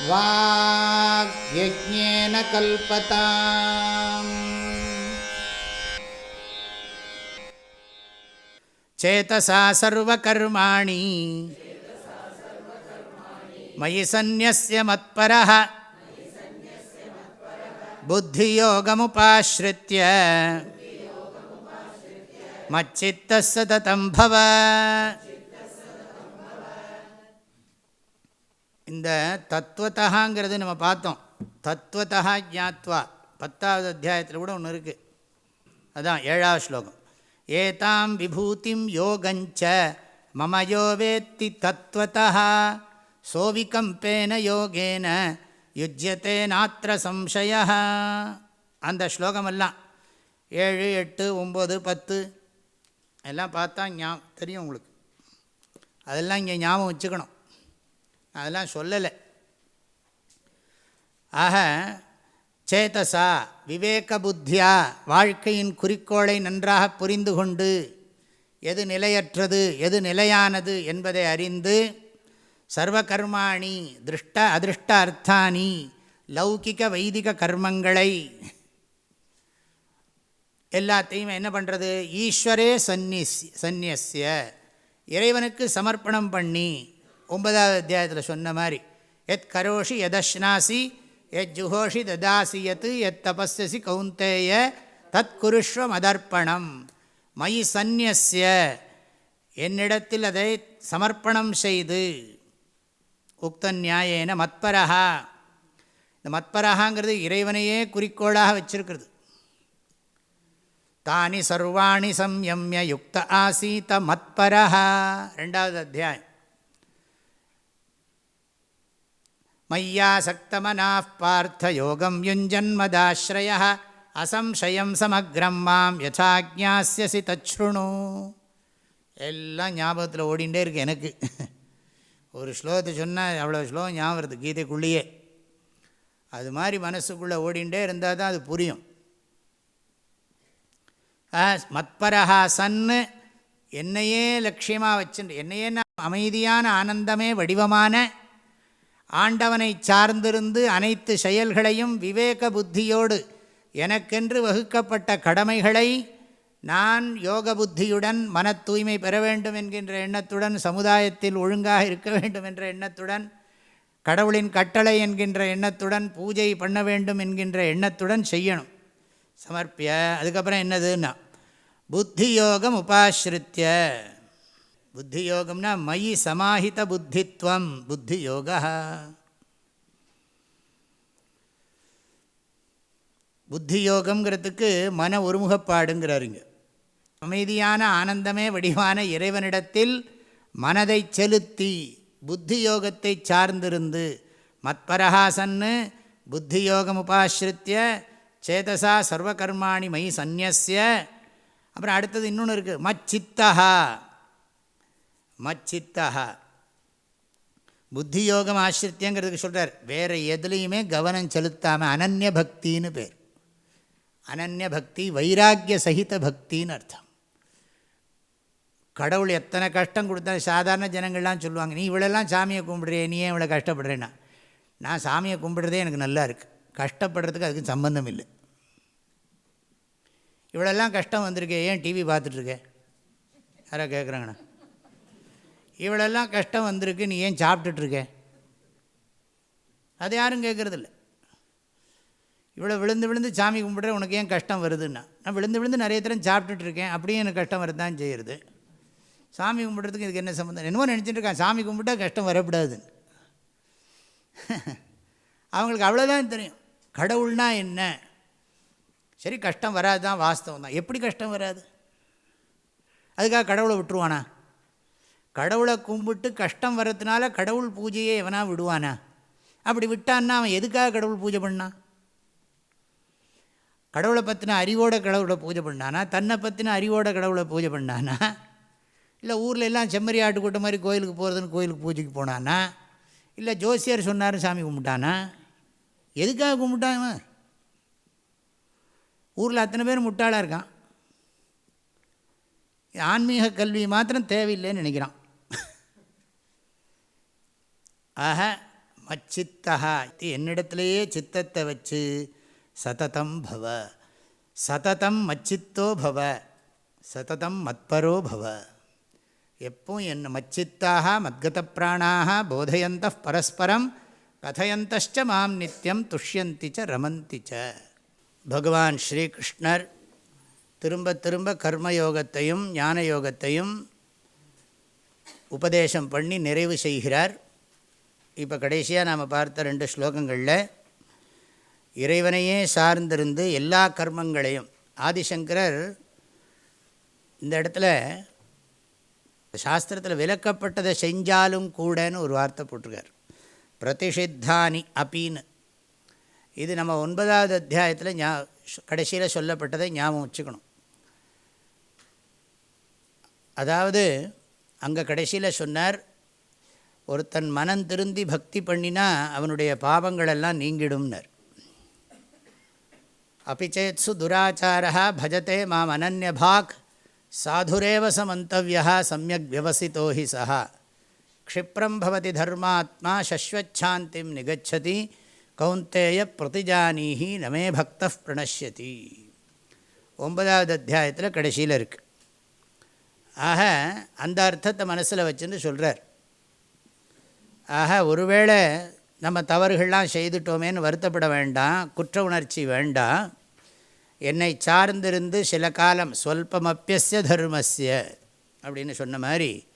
वाग्यज्ञेन कल्पताम्। चेतसा सर्वकर्माणि। मयि सन्न्यस्य मत्परः। बुद्धियोगमुपाश्रित्य। मच्चित्तः सततं भव இந்த தத்துவத்தகாங்கிறது நம்ம பார்த்தோம். தத்துவத்தகா ஜாத்வா பத்தாவது அத்தியாயத்தில் கூட ஒன்று இருக்குது அதான் ஏழாவது ஸ்லோகம். ஏதாம் விபூதிம் யோகஞ்ச மம யோ வேத்தி தத்துவத்தா சோவிகம்பேன யோகேன யுஜ்யத்தே நாத்திர சம்சய அந்த ஸ்லோகமெல்லாம் ஏழு எட்டு ஒம்பது பத்து எல்லாம் பார்த்தா ஞா தெரியும் உங்களுக்கு. அதெல்லாம் இங்கே ஞாபகம் வச்சுக்கணும். அதெல்லாம் சொல்லலை. ஆக சேதசா விவேக புத்தியா வாழ்க்கையின் குறிக்கோளை நன்றாக புரிந்து கொண்டு எது நிலையற்றது எது நிலையானது என்பதை அறிந்து சர்வகர்மாணி திருஷ்ட அதிருஷ்ட அர்த்தானி லௌகிக வைதிக கர்மங்களை எல்லாத்தையும் என்ன பண்ணுறது ஈஸ்வரே சந்நிஸ் சந்நியசிய இறைவனுக்கு சமர்ப்பணம் பண்ணி ஒன்பதாவது அத்தியாயத்தில் சொன்ன மாதிரி எத் கரோஷி எதஷ்னாசி எத் ஜுகோஷி ததாசி எத் எத் தபஸ்யசி கவுந்தேய தத் குருஷ்வ மதர்ப்பணம் மயி சந்நியசிய என்னிடத்தில் அதை சமர்ப்பணம் செய்து. உக்த நியாயேன மத்பரஹா. இந்த மத்பரஹாங்கிறது இறைவனையே குறிக்கோளாக வச்சிருக்கிறது. தானி சர்வாணி சம்யம்ய யுக்த ஆசீத மத்பரஹா. ரெண்டாவது அத்தியாயம். மய்யாசக்தமனாः பார்த்த யோகம் யுஞ்சன்மதாஸ்ரய அசம்சயம் சமக்ரம் மாம் யதாஜாஸ்யசி தச்ருணு எல்லாம் ஞாபகத்தில் ஓடிண்டே இருக்கு எனக்கு. ஒரு ஸ்லோகத்தை சொன்னால் அவ்வளோ ஸ்லோகம் ஞாபகம் வருது கீதைக்குள்ளேயே. அது மாதிரி மனசுக்குள்ளே ஓடிண்டே இருந்தால் தான் அது புரியும். மத்பரஹா சன்னு என்னையே லட்சியமாக வச்சுட்டு என்னையே அமைதியான ஆனந்தமே வடிவமான ஆண்டவனை சார்ந்திருந்து அனைத்து செயல்களையும் விவேக புத்தியோடு எனக்கென்று வகுக்கப்பட்ட கடமைகளை நான் யோக புத்தியுடன் மன தூய்மை பெற வேண்டும் என்கின்ற எண்ணத்துடன் சமுதாயத்தில் ஒழுங்காக இருக்க வேண்டும் என்ற எண்ணத்துடன் கடவுளின் கட்டளை என்கின்ற எண்ணத்துடன் பூஜை பண்ண வேண்டும் என்கின்ற எண்ணத்துடன் செய்யணும். சமர்ப்பிய அதுக்கப்புறம் என்னதுன்னா புத்தி யோகம் உபாசிரித்திய புத்தி யோகம்னா மயி சமாஹித புத்தித்வம் புத்தி யோக புத்தி யோகங்கிறதுக்கு மன ஒருமுகப்பாடுங்கிறாருங்க. அமைதியான ஆனந்தமே வடிவான இறைவனிடத்தில் மனதை செலுத்தி புத்தி யோகத்தை சார்ந்திருந்து மத்பரஹாசன்னு புத்தி யோகம் உபாசிரித்திய சேதசா சர்வகர்மாணி மயி சந்நியசிய அப்புறம் அடுத்தது இன்னொன்று இருக்குது மச்சித்தகா மச்சித்தா புத்தி யோகம் ஆசிரித்தியங்கிறதுக்கு சொல்கிறார் வேறு எதுலேயுமே கவனம் செலுத்தாமல் அனன்ய பக்தின்னு பேர். அனன்ய பக்தி வைராக்கிய சகித பக்தின்னு அர்த்தம். கடவுள் எத்தனை கஷ்டம் கொடுத்தா சாதாரண ஜனங்கள்லாம் சொல்லுவாங்க நீ இவ்வளோலாம் சாமியை கும்பிடுறே நீ ஏன் இவ்வளோ கஷ்டப்படுறேன்னா? நான் சாமியை கும்பிடுறதே எனக்கு நல்லா இருக்குது கஷ்டப்படுறதுக்கு அதுக்கு சம்பந்தம் இல்லை. இவ்வளோலாம் கஷ்டம் வந்திருக்கே ஏன் டிவி பார்த்துட்ருக்கேன் யாரோ கேட்குறாங்கண்ணா இவ்வளோலாம் கஷ்டம் வந்திருக்கு நீ ஏன் சாப்பிட்டுட்ருக்க? அது யாரும் கேட்குறதில்ல. இவ்வளோ விழுந்து விழுந்து சாமி கும்பிட்ற உனக்கு ஏன் கஷ்டம் வருதுன்னா நான் விழுந்து விழுந்து நிறைய தரம் சாப்பிட்டுட்ருக்கேன் அப்படியே எனக்கு கஷ்டம் வரதான் செய்கிறது சாமி கும்பிட்றதுக்கு இதுக்கு என்ன சம்மந்தம் என்னமோ நினச்சிட்டு இருக்கான் சாமி கும்பிட்டா கஷ்டம் வரக்கூடாதுன்னு. அவங்களுக்கு அவ்வளோதான் தெரியும். கடவுள்னா என்ன? சரி கஷ்டம் வராது தான் வாஸ்தவம் தான் எப்படி கஷ்டம் வராது? அதுக்காக கடவுளை விட்டுருவானா? கடவுளை கும்பிட்டு கஷ்டம் வர்றதுனால கடவுள் பூஜையே எவனா விடுவானா? அப்படி விட்டான்னா அவன் எதுக்காக கடவுள் பூஜை பண்ணான் கடவுளை பற்றின அறிவோட கடவுளை பூஜை பண்ணானா? தன்னை பற்றின அறிவோட கடவுளை பூஜை பண்ணானா? இல்லை ஊரில் எல்லாம் செம்மறி ஆட்டு கூட்ட மாதிரி கோயிலுக்கு போகிறதுன்னு கோயிலுக்கு பூஜைக்கு போனானா? இல்லை ஜோசியர் சொன்னார் சாமி கும்பிட்டானா? எதுக்காக கும்பிட்டான் இவன்? ஊரில் அத்தனை பேர் முட்டாளாக இருக்கான். ஆன்மீக கல்வி மாத்திரம் தேவையில்லைன்னு நினைக்கிறான். ஆக மச்சித்தா இது என்னிடத்திலேயே சித்தத்தை வச்சு சததம் பவ. சததம் மச்சித்தோ பவ. சததம் மத்பரோ பவ. எப்பவும் என் மச்சித்தாக மத்கத பிராணாக போதையந்த பரஸ்பரம் கதையந்தச்ச மாம் நித்தியம் துஷ்யந்தி ச ரமந்தி ச. பகவான் ஸ்ரீகிருஷ்ணர் திரும்ப திரும்ப கர்மயோகத்தையும் ஞான யோகத்தையும் உபதேசம் பண்ணி நிறைவு செய்கிறார். இப்போ கடைசியாக நாம் பார்த்த ரெண்டு ஸ்லோகங்களில் இறைவனையே சார்ந்திருந்து எல்லா கர்மங்களையும் ஆதிசங்கரர் இந்த இடத்துல சாஸ்திரத்தில் விளக்கப்பட்டதை செஞ்சாலும் கூடன்னு ஒரு வார்த்தை போட்டிருக்கார். பிரதிஷித்தானி அப்பின்னு இது நம்ம ஒன்பதாவது அத்தியாயத்தில் ஞா கடைசியில் சொல்லப்பட்டதை ஞாபகம் வச்சுக்கணும். அதாவது அங்கே கடைசியில் சொன்னார் ஒருத்தன் மனம் திருந்தி பக்தி பண்ணினா அவனுடைய பாவங்களெல்லாம் நீங்கிடும்னர். அப்பிச்சேத்சு துராச்சாரா பஜத்தை மாம் அனன்யபாக் சாதுரேவ சமந்தவியா சமயக் வியவசித்தோ ஹி சா க்ஷிப்ரம் பவதி தர்மாத்மா சஸ்வச்சாந்திம் நிகச்சதி கௌந்தேய பிரதிஜானீஹி நமே பக்த பிரணஷ்யதி. ஒன்பதாவது அத்தியாயத்தில் கடைசியில் இருக்குது ஆக அந்த அர்த்தத்தை மனசில் வச்சுன்னு சொல்கிறார் ஆக ஒருவேளை நம்ம தவறுகள்லாம் செய்துட்டோமேன்னு வருத்தப்பட வேண்டாம் குற்ற உணர்ச்சி வேண்டாம். என்னை சார்ந்திருந்து சில காலம் சொல்பமப்பியசிய தர்மஸ்ய அப்படின்னு சொன்ன மாதிரி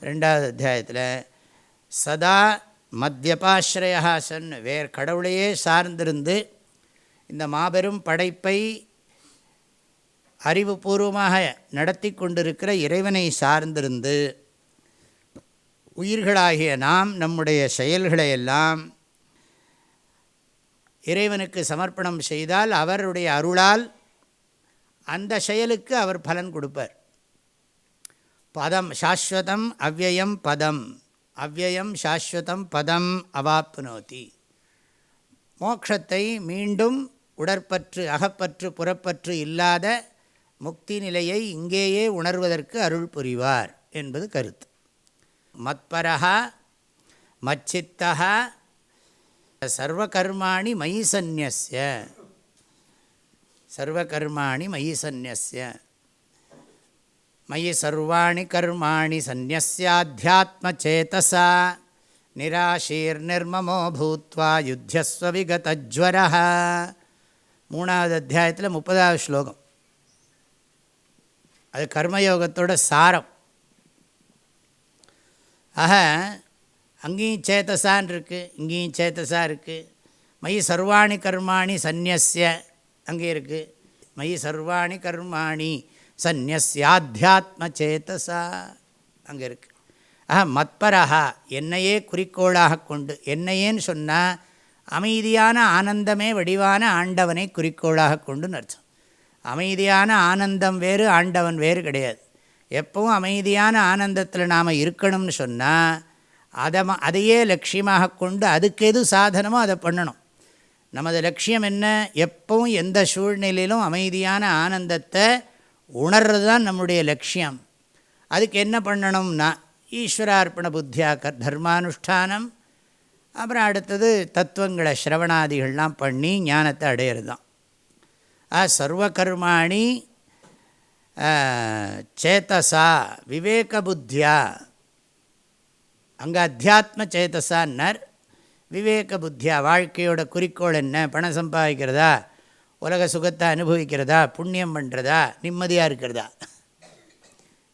ரெண்டாவது அத்தியாயத்தில் சதா மத்தியபாஸ்ரயா சன் வேர் கடவுளையே சார்ந்திருந்து இந்த மாபெரும் படைப்பை அறிவுபூர்வமாக நடத்தி கொண்டிருக்கிற இறைவனை சார்ந்திருந்து உயிர்களாகிய நாம் நம்முடைய செயல்களை எல்லாம் இறைவனுக்கு சமர்ப்பணம் செய்தால் அவருடைய அருளால் அந்த செயலுக்கு அவர் பலன் கொடுப்பார். பதம் சாஸ்வதம் அவ்வயம் பதம். அவ்வயம் சாஸ்வதம் பதம் அவாப்னோதி. மோக்ஷத்தை மீண்டும் உடற்பற்று அகப்பற்று புறப்பற்று இல்லாத முக்தி நிலையை இங்கேயே உணர்வதற்கு அருள் புரிவார் என்பது கருத்து. மத்பரா மச்சித்தா சர்வகர்மாணி மயி சந்நிய சர்வகர்மாணி மயி சந்நிய மயி சர்வாணி கர்மாணி சந்நியாத்தியாத்மச்சேதசா நிராசீர் நிர்மமோ பூத்வா யுத்தியஸ்வ விகதஜ்வர மூணாவது அத்தியாயத்தில் முப்பதாவது ஸ்லோகம். அது கர்மயோகத்தோட சாரம். ஆக அங்கேயும் சேத்தசான் இருக்குது இங்கேயும் சேத்தசா இருக்குது மயி சர்வாணி கர்மாணி சந்நியஸ்ய அங்கே இருக்குது மயி சர்வாணி கர்மாணி சந்நியாத்தியாத்ம சேத்தசா அங்கே இருக்குது ஆஹா மத்பரஹா என்னையே குறிக்கோளாக கொண்டு என்னையேன்னு சொன்னால் அமைதியான ஆனந்தமே வடிவான ஆண்டவனை குறிக்கோளாக கொண்டுன்னு அர்த்தம். அமைதியான ஆனந்தம் வேறு ஆண்டவன் வேறு கிடையாது. எப்பவும் அமைதியான ஆனந்தத்தில் நாம் இருக்கணும்னு சொன்னால் அதை அதையே லட்சியமாக கொண்டு அதுக்கு எது சாதனமோ அதை பண்ணணும். நமது லட்சியம் என்ன? எப்பவும் எந்த சூழ்நிலையிலும் அமைதியான ஆனந்தத்தை உணர்றது தான் நம்முடைய லட்சியம். அதுக்கு என்ன பண்ணணும்னா ஈஸ்வரார்ப்பண புத்தியா க தர்மானுஷ்டானம் அப்புறம் அடுத்தது தத்துவங்களை ஸ்ரவணாதிகள்லாம் பண்ணி ஞானத்தை அடையிறது தான் ஆ சர்வகர்மாணி சேத்தசா விவேக புத்தியா அங்கே அத்தியாத்ம சேத்தசான்னர். விவேக புத்தியா வாழ்க்கையோட குறிக்கோள் என்ன? பணம் சம்பாதிக்கிறதா? உலக சுகத்தை அனுபவிக்கிறதா? புண்ணியம் பண்ணுறதா நிம்மதியாக இருக்கிறதா?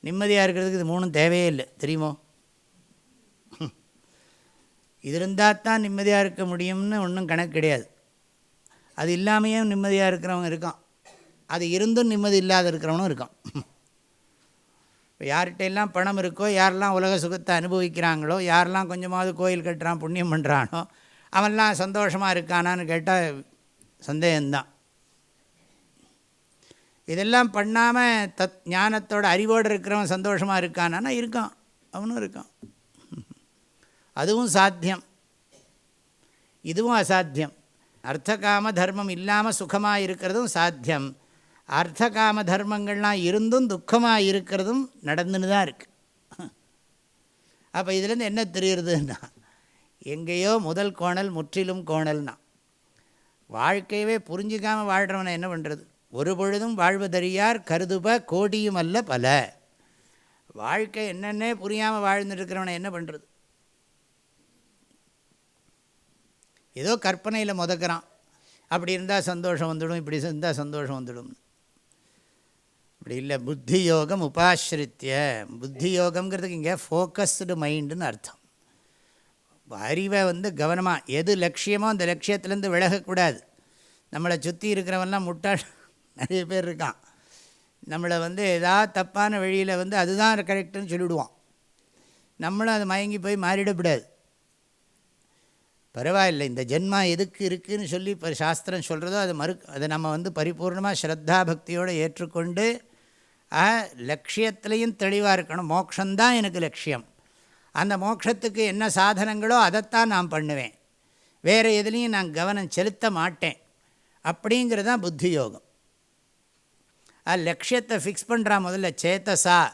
நிம்மதியாக இருக்கிறதுக்கு இது மூணும் தேவையே இல்லை. தெரியுமோ? இது இருந்தால் தான் நிம்மதியாக இருக்க முடியும்னு ஒன்றும் கணக்கு கிடையாது. அது இல்லாமையும் நிம்மதியாக இருக்கிறவங்க இருக்கான். அது இருந்தும் நிம்மதி இல்லாத இருக்கிறவனும் இருக்கான். இப்போ யார்கிட்டையெல்லாம் பணம் இருக்கோ யாரெல்லாம் உலக சுகத்தை அனுபவிக்கிறாங்களோ யாரெல்லாம் கொஞ்சமாவது கோயில் கட்டுறான் புண்ணியம் பண்ணுறானோ அவன்லாம் சந்தோஷமாக இருக்கானான்னு கேட்டால் சந்தேகம்தான். இதெல்லாம் பண்ணாமல் தத் ஞானத்தோட அறிவோடு இருக்கிறவன் சந்தோஷமாக இருக்கானா இருக்கான். அவனும் இருக்கான். அதுவும் சாத்தியம். இதுவும் அசாத்தியம். அர்த்தகாம தர்மம் இல்லாமல் சுகமாக இருக்கிறதும் சாத்தியம். அர்த்தகாம தர்மங்கள்லாம் இருந்தும் துக்கமாக இருக்கிறதும் நடந்துன்னு தான் இருக்குது அப்போ இதுலேருந்து என்ன தெரியுறதுன்னா எங்கேயோ முதல் கோணல் முற்றிலும் கோணல்னா வாழ்க்கையவே புரிஞ்சிக்காமல் வாழ்கிறவனை என்ன பண்ணுறது ஒரு பொழுதும் வாழ்வதறியார் கருதுப கோடியும் அல்ல பல. வாழ்க்கை என்னென்னே புரியாமல் வாழ்ந்துட்டுருக்கிறவனை என்ன பண்ணுறது ஏதோ கற்பனையில் முதக்கிறான். அப்படி இருந்தால் சந்தோஷம் வந்துடும் இப்படி இருந்தால் சந்தோஷம் வந்துடும் அப்படி இல்லை புத்தி யோகம் உபாசிரித்திய. புத்தி யோகம்ங்கிறதுக்கு இங்கே ஃபோக்கஸ்டு மைண்டுன்னு அர்த்தம். அறிவை வந்து கவனமாக எது லட்சியமோ அந்த லட்சியத்துலேருந்து விலகக்கூடாது நம்மளை சுற்றி இருக்கிறவன்லாம் முட்டாள். நிறைய பேர் இருக்கான். நம்மளை வந்து ஏதாவது தப்பான வழியில் வந்து அதுதான் கரெக்டுன்னு சொல்லிவிடுவான் நம்மளும் அது மயங்கி போய் மாறிடக்கூடாது பரவாயில்லை இந்த ஜென்மா எதுக்கு இருக்குதுன்னு சொல்லி இப்போ சாஸ்திரம் சொல்கிறதோ அதை மறு அதை நம்ம வந்து பரிபூர்ணமாக ஸ்ரத்தா பக்தியோடு ஏற்றுக்கொண்டு லட்சியத்துலேயும் தெளிவாக இருக்கணும். மோக்ஷந்தான் எனக்கு லட்சியம். அந்த மோட்சத்துக்கு என்ன சாதனங்களோ அதைத்தான் நான் பண்ணுவேன். வேறு எதுலேயும் நான் கவனம் செலுத்த மாட்டேன். அப்படிங்கிறது தான் புத்தி யோகம் லட்சியத்தை ஃபிக்ஸ் பண்ணுறான் முதல்ல சேத்தசா.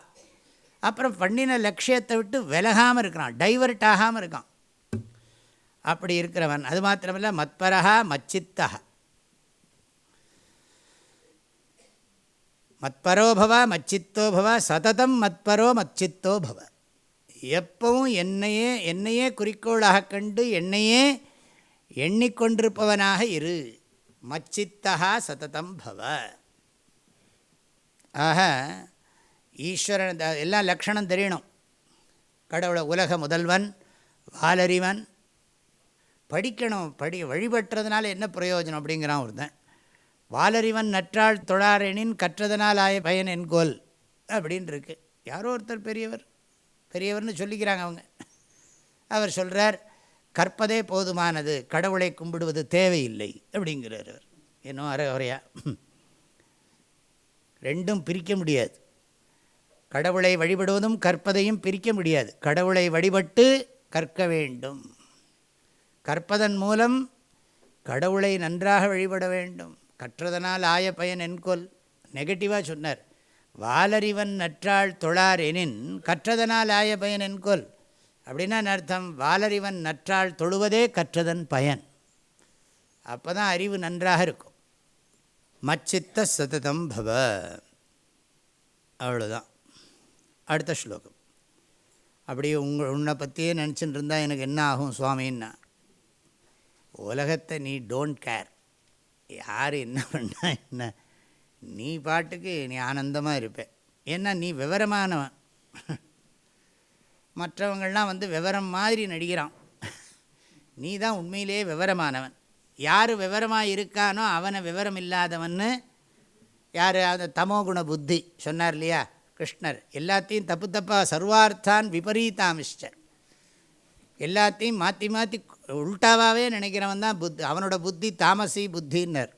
அப்புறம் பண்ணின லட்சியத்தை விட்டு விலகாமல் இருக்கிறான் டைவர்ட் ஆகாமல் இருக்கான். அப்படி இருக்கிறவன். அது மாத்திரமில்ல மத்பரகா மச்சித்தகா மத்பரோ பவ மச்சித்தோ பவ சததம் மத்பரோ மச்சித்தோ பவ. எப்பவும் என்னையே என்னையே குறிக்கோளாக கண்டு என்னையே எண்ணிக்கொண்டிருப்பவனாக இரு. மச்சித்தா சததம் பவ. ஆக ஈஸ்வரன் எல்லாம் லக்ஷணம் தெரியணும். கடவுளை உலக முதல்வன் வாலறிவன். படிக்கணும் படி வழிபட்டுறதுனால என்ன பிரயோஜனம் அப்படிங்கிறான் ஒருத்தன். வாலறிவன் நற்றாள் தொழாரெனின் கற்றதனால் ஆய பயன் என்கோல். அப்படின்னு இருக்கு யாரோ ஒருத்தர் பெரியவர். பெரியவர்னு சொல்லிக்கிறாங்க அவங்க. அவர் சொல்கிறார் கற்பதே போதுமானது. கடவுளை கும்பிடுவது தேவையில்லை. அப்படிங்கிறார் அவர். இன்னும் அரை குறையா? ரெண்டும் பிரிக்க முடியாது. கடவுளை வழிபடுவதும் கற்பதையும் பிரிக்க முடியாது. கடவுளை வழிபட்டு கற்க வேண்டும். கற்பதன் மூலம் கடவுளை நன்றாக வழிபட வேண்டும். கற்றதனால் ஆய பயன் என்கொல். நெகட்டிவாக சொன்னார். வாலறிவன் நற்றாள் தொழார் எனின் கற்றதனால் ஆய பயன் என்கொல். அப்படின்னா அர்த்தம்? வாலறிவன் நற்றாள் தொழுவதே கற்றதன் பயன். அப்போ தான் அறிவு நன்றாக இருக்கும். மச்சித்த சததம் பவ. அவ்வளோதான் அடுத்த ஸ்லோகம். அப்படி உங்கள் உன்னை பற்றியே நினச்சிட்டு இருந்தால் எனக்கு என்ன ஆகும் சுவாமின்னா உலகத்தை நீ டோன்ட் கேர் யார் என்ன பண்ணால் என்ன? நீ பாட்டுக்கு நீ ஆனந்தமாக இருப்பேன் ஏன்னா நீ விவரமானவன். மற்றவங்கள்லாம் வந்து விவரம் மாதிரி நடிக்கிறான். நீ தான் உண்மையிலேயே விவரமானவன். யார் விவரமாக இருக்கானோ அவனை விவரம் இல்லாதவன்னு யார்? அந்த தமோகுண புத்தி சொன்னார் இல்லையா? கிருஷ்ணர். எல்லாத்தையும் தப்பு தப்பாக சர்வார்த்தான் விபரீதாமிஷ்ட எல்லாத்தையும் மாற்றி மாற்றி உல்ட்டாவாகவே நினைக்கிறவன் தான் புத்தி அவனோட புத்தி தாமசி புத்தின்னர்.